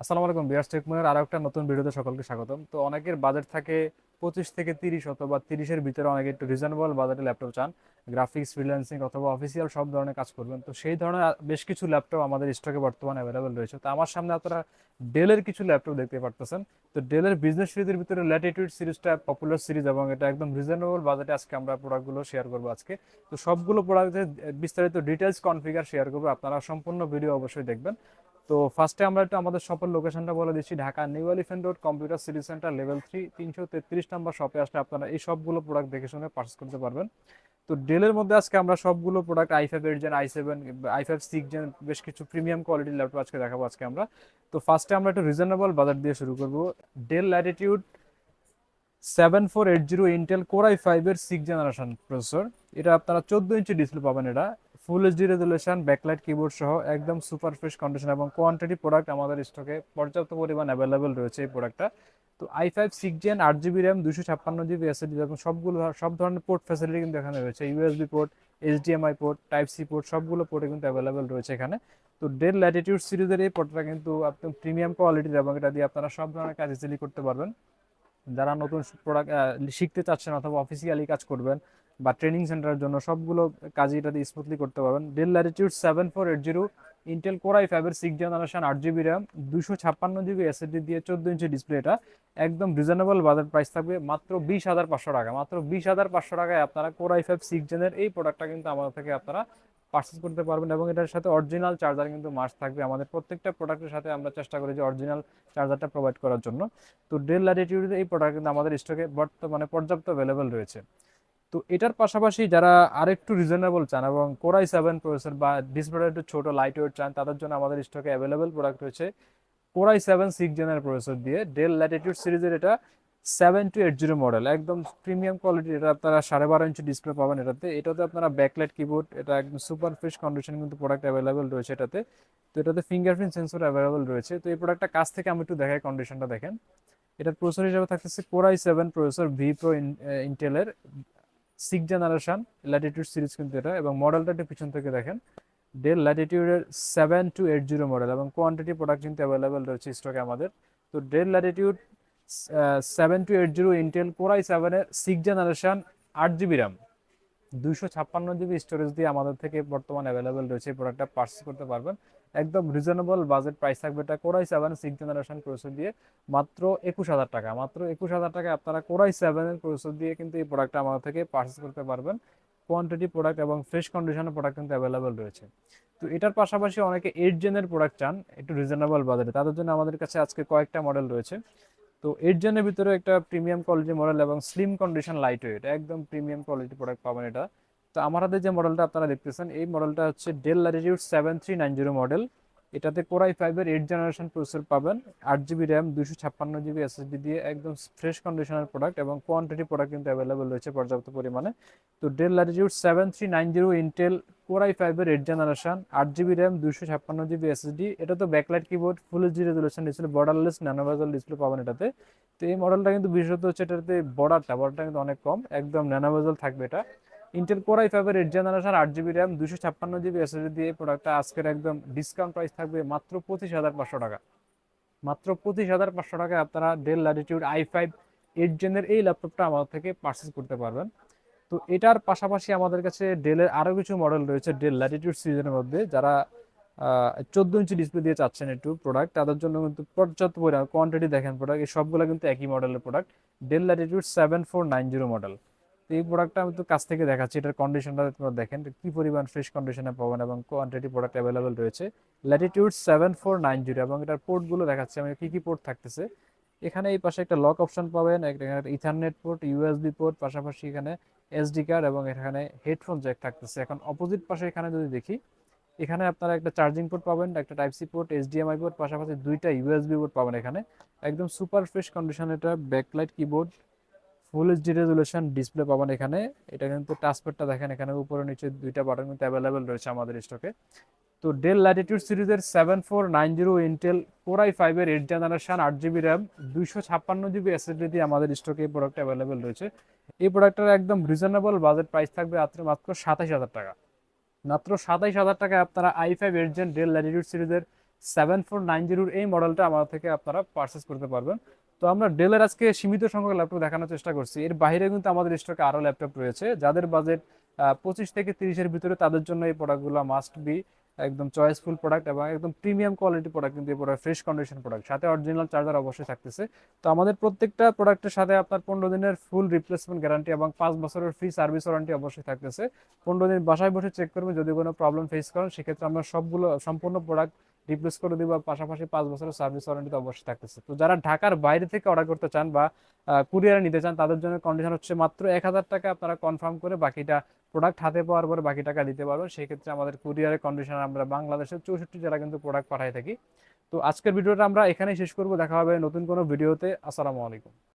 আসসালামু আলাইকুম বিয়ার টেকমোয়ের আরও একটা নতুন ভিডিওতে সকলকে স্বাগতম। তো অনেকের বাজেট থাকে পঁচিশ থেকে তিরিশ অথবা তিরিশের ভিতরে অনেকে একটু রিজনেবল বাজেটে ল্যাপটপ চান গ্রাফিক্স ফ্রিল্যান্সিং অথবা অফিসিয়াল সব ধরনের কাজ করবেন। তো সেই ধরনের বেশ কিছু ল্যাপটপ আমাদের স্টকে বর্তমানে অ্যাভেলেবেল রয়েছে। তো আমার সামনে আপনারা ডেলের কিছু ল্যাপটপ দেখতে পারতেছেন। তো ডেলের বিজনেস সিরিজের ভিতরে ল্যাটিটিউড সিরিজটা পপুলার সিরিজ এবং এটা একদম রিজনেবল বাজেটে আজকে আমরা প্রোডাক্টগুলো শেয়ার করব আজকে। তো সবগুলো প্রোডাক্টের বিস্তারিত ডিটেলস কনফিগার শেয়ার করব। আপনারা সম্পূর্ণ ভিডিও অবশ্যই দেখবেন। তো ফার্স্টে আমরা একটু আমাদের শপের লোকেশনটা বলে দিচ্ছি, Dhaka new elephant road computer city centre level three তিনশো তেত্রিশ নাম্বার শপে আসলে আপনারা এই সবগুলো প্রোডাক্ট দেখে শুনে পারচেস করতে পারবেন। তো ডেলের মধ্যে আজকে আমরা সবগুলো product i five eight gen i seven i five six gen বেশ কিছু প্রিমিয়াম কোয়ালিটির ল্যাপটপ আজকে দেখাবো আজকে আমরা। তো ফার্স্টে আমরা একটু রিজনেবল বাজার দিয়ে শুরু করব। Dell latitude seven four eight zero Intel core i ফাইভের সিক্স জেনারেশন প্রসেসর এটা আপনারা চোদ্দ ইঞ্চি ডিসপ্লে পাবেন এটা। Full HD resolution backlight keyboard সহ একদম সুপার ফ্রেশ কন্ডিশন এবং কোয়ান্টিটি প্রোডাক্ট আমাদের স্টকে পর্যাপ্ত পরিমাণ অ্যাভেলেবেল রয়েছে এই প্রোডাক্টটা তো আই ফাইভ সিক্স জেন আট জিবি র্যাম দুশো ছাপ্পান্ন জিবি এসএসডি এবং সবগুলো সব ধরনের পোর্ট ফ্যাসিলিটি কিন্তু এখানে রয়েছে। USB port HDMI port type C port সবগুলো পোর্টে কিন্তু অ্যাভেলেবেল রয়েছে এখানে। তো ডেল ল্যাটিটিউড সিরিজের এই পোর্টটা কিন্তু একদম প্রিমিয়াম কোয়ালিটির এবং এটা দিয়ে আপনারা সব ধরনের কাজ ইজিলি করতে পারবেন। যারা নতুন প্রোডাক্ট শিখতে চাচ্ছেন অথবা অফিসিয়ালি কাজ করবেন বা ট্রেনিং সেন্টারের জন্য সবগুলো কাজই এটা দিয়ে স্মুথলি করতে পারবেন। Dell latitude seven four eight zero Intel core i ফাইভের সিক্স জেনারেশন আট জিবি র্যাম দুশো ছাপ্পান্ন জিবি এসএসডি দিয়ে চোদ্দ ইঞ্চি ডিসপ্লে এটা। একদম রিজনেবল বাজার প্রাইস থাকবে মাত্র বিশ হাজার পাঁচশো টাকা। মাত্র বিশ হাজার পাঁচশো টাকায় আপনারা কোরাই ফাইভ সিক্স জেনের এই প্রোডাক্টটা কিন্তু আমাদের থেকে আপনারা পারচেস করতে পারবেন এবং এটার সাথে অরিজিনাল চার্জার কিন্তু মাস্ট থাকবে আমাদের প্রত্যেকটা প্রোডাক্টের সাথে আমরা চেষ্টা করি যে অরিজিনাল চার্জারটা প্রোভাইড করার জন্য। তো ডেল ল্যাটিটিউডের এই প্রোডাক্ট কিন্তু আমাদের স্টকে বর্তমানে পর্যাপ্ত অ্যাভেলেবেল রয়েছে। তো এটার পাশাপাশি যারা আরেকটু রিজনেবল চান এবং কোরাই সেভেন প্রসেসর বা ডিসপ্লেটা একটু ছোট লাইট ওয়েট চান, তাদের জন্য আমাদের স্টকে অ্যাভেলেবেল প্রোডাক্ট রয়েছে কোরাই সেভেন সিক্স জেনের প্রসেসর দিয়ে। ডেল ল্যাটিটিউড সিরিজের এটা seven two eight zero model একদম প্রিমিয়াম কোয়ালিটি এটা আপনারা সাড়ে বারো ইঞ্চি ডিসপ্লে পাবেন এটাতে। এটাতে আপনারা ব্যাকলাইট কিবোর্ড এটা একদম সুপার ফ্রেশ কন্ডিশন কিন্তু প্রোডাক্ট অ্যাভেলেবেল রয়েছে এটাতে। তো এটাতে ফিঙ্গারপ্রিন্ট সেন্সর অ্যাভেলেবেল রয়েছে। তো এই প্রোডাক্টটা কাছ থেকে আমি একটু দেখাই কন্ডিশনটা দেখেন। এটার প্রসেসর হিসাবে থাকতেছে core i seven processor V pro ইন্টেলের সিক্স জেনারেশন ল্যাটিটিউড সিরিজ কিন্তু এটা এবং মডেলটা একটু পিছন থেকে দেখেন। Dell ল্যাটিটিউডের seven two eight zero model এবং কোয়ান্টিটি প্রোডাক্ট কিন্তু অ্যাভেলেবেল রয়েছে স্টকে আমাদের। তো Dell latitude seven two eight zero Intel core i সেভেনের সিক্স জেনারেশন আট জিবি র্যাম দুইশো ছাপ্পান্ন জিবি স্টোরেজ দিয়ে আমাদের থেকে বর্তমানে অ্যাভেলেবেল রয়েছে এই প্রোডাক্টটা পার্চেস করতে পারবেন। একদম রিজনেবল বাজেট প্রাইস থাকবে। এটা core i seven six generation processor দিয়ে মাত্র একুশ হাজার টাকা। মাত্র একুশ হাজার টাকায় আপনারা কোরাই সেভেনের প্রসেসর দিয়ে কিন্তু এই প্রোডাক্টটা আমাদের থেকে পার্চেস করতে পারবেন। কোয়ান্টিটি প্রোডাক্ট এবং ফ্রেশ কন্ডিশনের প্রোডাক্ট কিন্তু অ্যাভেলেবেল রয়েছে। তো এটার পাশাপাশি অনেকে এইট জেনের প্রোডাক্ট চান, একটু রিজনেবল বাজারে তাদের জন্য আমাদের কাছে আজকে কয়েকটা মডেল রয়েছে। তো এইট জেনের ভিতরে একটা প্রিমিয়াম কোয়ালিটি মডেল এবং স্লিম কন্ডিশন লাইট ওয়েট একদম প্রিমিয়াম কোয়ালিটি প্রোডাক্ট পাবেন এটা। তো হাতে যে মডেলটা আপনারা দেখতেছেন, এই মডেলটা হচ্ছে Dell latitude seven three nine zero model এটাতে কোরাই ফাইভের এইট জেনারেশন প্রসেসর পাবেন, আট জিবি র্যাম দুশো ছাপ্পান্ন জিবি এসএসডি দিয়ে একদম ফ্রেশ কন্ডিশনের প্রোডাক্ট এবং কোয়ান্টিটি প্রোডাক্ট কিন্তু অ্যাভেলেবেল রয়েছে পর্যাপ্ত পরিমাণে। তো Dell latitude seven three nine zero Intel core i ফাইভের এইট জেনারেশন আট জিবি র্যাম দুশো ছাপ্পান্ন জিবি এসএসডি এটা তো backlight keyboard full HD resolution display borderless nano bezel display পাবেন এটাতে। তো এই মডেলটা কিন্তু বিশেষত হচ্ছে এটাতে বর্ডারটা বর্ডারটা কিন্তু অনেক কম, একদম ন্যানোভাইজাল থাকবে এটা। ইন্টেল কোরাই ফাইভের এইট জেনারেশন আট জিবি র্যাম দুশো ছাপ্পান্ন জিবি এসএসডি দিয়ে প্রোডাক্টটা আজকের একদম ডিসকাউন্ট প্রাইস থাকবে মাত্র পঁচিশ হাজার পাঁচশো টাকা। মাত্র পঁচিশ হাজার পাঁচশো টাকায় আপনারা Dell latitude i five eight জেনের এই ল্যাপটপটা আমাদের থেকে পারচেস করতে পারবেন। তো এটার পাশাপাশি আমাদের কাছে ডেলের আরও কিছু মডেল রয়েছে ডেল ল্যাটিটিউড সিরিজের মধ্যে, যারা চোদ্দ ইঞ্চি ডিসপ্লে দিয়ে চাচ্ছেন একটু প্রোডাক্ট তাদের জন্য কিন্তু পর্যাপ্ত পরিমাণ কোয়ান্টিটি দেখেন প্রোডাক্ট এই সবগুলো কিন্তু একই মডেলের product Dell latitude seven four nine zero model তো এই প্রোডাক্টটা আমি তো কাছ থেকে দেখাচ্ছি, এটার কন্ডিশনটা তোমরা দেখেন, কি পরিমাণ ফ্রেশ কন্ডিশনে পাবেন এবং কোয়ান্টিটি প্রোডাক্ট অ্যাভেলেবেল রয়েছে। Latitude seven four nine zero এবং এটার পোর্টগুলো দেখাচ্ছি, আমি কি কি পোর্ট থাকতেছে। এখানে এই পাশে একটা লক অপশন পাবেন একটা ইথারনেট পোর্ট ইউএসবি পোর্ট পাশাপাশি এখানে এসডি কার্ড এবং এখানে হেডফোন জ্যাক থাকতেছে। এখন অপোজিট পাশে এখানে যদি দেখি, এখানে আপনারা একটা চার্জিং পোর্ট পাবেন, একটা type C port HDMI port পাশাপাশি দুইটা ইউএসবি পোর্ট পাবেন এখানে। একদম সুপার ফ্রেশ কন্ডিশন এটা backlight keyboard full HD resolution display পাবেন এখানে। এটা কিন্তু টাচপ্যাডটা দেখেন, এখানে উপরে নিচে দুইটা বাটন কিন্তু অ্যাভেলেবেল রয়েছে আমাদের স্টকে তো ডেল ল্যাটিটিউড সিরিজের seven four nine zero Intel core i ফাইভের এইট জেনারেশন আট জিবি র্যাম দুইশো ছাপ্পান্ন জিবি এসএসডি দিয়ে আমাদের স্টকে এই প্রোডাক্ট অ্যাভেলেবেল রয়েছে। এই প্রোডাক্টের একদম রিজনেবল বাজেট প্রাইস থাকবে মাত্র মাত্র সাতাশ হাজার টাকা। মাত্র সাতাইশ হাজার টাকায় আপনারা I five eight gen Dell latitude সিরিজের সেভেন ফোর নাইন জিরোর এই মডেলটা আমাদের থেকে আপনারা পারচেস করতে পারবেন। তো আমরা ডেলের আজকে সীমিত সংখ্যক ল্যাপটপ দেখানোর চেষ্টা করছি। এর বাইরে কিন্তু আমাদের স্টকে আরও ল্যাপটপ রয়েছে। যাদের বাজেট পঁচিশ থেকে তিরিশের ভিতরে তাদের জন্য এই প্রোডাক্টগুলো মাস্ট বি একদম চয়েসফুল প্রোডাক্ট এবং একদম প্রিমিয়াম কোয়ালিটি প্রোডাক্ট কিন্তু এই প্রোডাক্ট ফ্রেশ কন্ডিশন প্রোডাক্ট সাথে অরিজিনাল চার্জার অবশ্যই থাকতেছে। তো আমাদের প্রত্যেকটা প্রোডাক্টের সাথে আপনার পনেরো দিনের ফুল রিপ্লেসমেন্ট গ্যারান্টি এবং পাঁচ বছরের ফ্রি সার্ভিস ওয়ারেন্টি অবশ্যই থাকতেছে। পনেরো দিন বাসায় বসে চেক করবেন যদি কোনো প্রবলেম ফেস করেন, সেক্ষেত্রে আমরা সবগুলো, সম্পূর্ণ প্রোডাক্ট রিপ্লেস করে দিব পাশাপাশি পাঁচ বছরের সার্ভিস ওয়ারেন্টি তো অবশ্যই থাকতেছে। তো যারা ঢাকার বাইরে থেকে অর্ডার করতে চান বা কুরিয়ারে নিতে চান, তাদের জন্য কন্ডিশন হচ্ছে মাত্র এক হাজার টাকা আপনারা কনফার্ম করে বাকিটা প্রোডাক্ট হাতে পাওয়ার পরে বাকি টাকা দিতে পারবেন। সেই ক্ষেত্রে আমাদের কুরিয়ারের কন্ডিশন আমরা বাংলাদেশের চৌষট্টি জেলা কিন্তু প্রোডাক্ট পাঠাই থাকি। তো আজকের ভিডিওটা আমরা এখানেই শেষ করব। দেখা হবে নতুন কোনো ভিডিওতে আসসালামু আলাইকুম।